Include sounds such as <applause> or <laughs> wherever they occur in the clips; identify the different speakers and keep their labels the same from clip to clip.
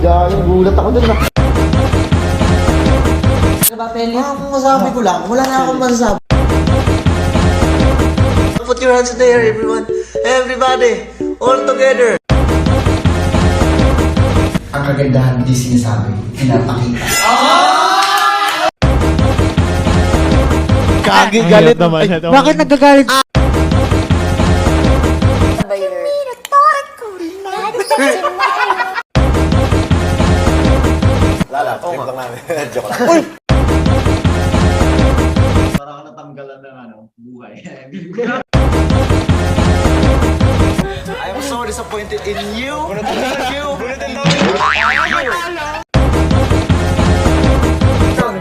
Speaker 1: Dahil gulat ako dun ah.
Speaker 2: na. Diba, Feli?
Speaker 3: Ang ah, masabi ko lang, wala na akong masasabi. Put your hands in the air, everyone. Everybody, all together.
Speaker 1: Ang kagandahan, hindi sinasabi, pinapakita. Oh!
Speaker 3: Kagi galit
Speaker 4: naman ito.
Speaker 3: Bakit nagagalit?
Speaker 5: Lala, trip lang namin. <laughs> Joke lang.
Speaker 4: Natanggalan ng ano, buhay.
Speaker 3: I'm so disappointed in you. You.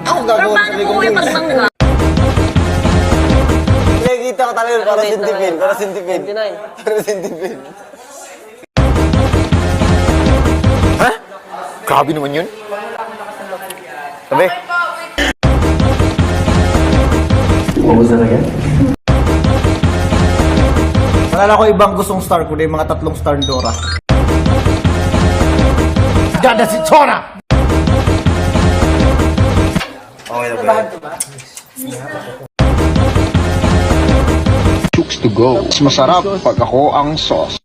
Speaker 5: Ako gagawin.
Speaker 2: Paano mo kayo magmangga?
Speaker 5: Nakikita ko talaga para sintipin. Para sintipin.
Speaker 2: 29.
Speaker 5: Para sintipin. Ha? Grabe naman yun. Sabi.
Speaker 1: Ubus na yan?
Speaker 3: Wala ko ibang gustong star kundi yung mga tatlong star ni Dora. Dada si Chona!
Speaker 5: Okay na ba?
Speaker 6: Chooks to go. Mas masarap pag ako ang sauce.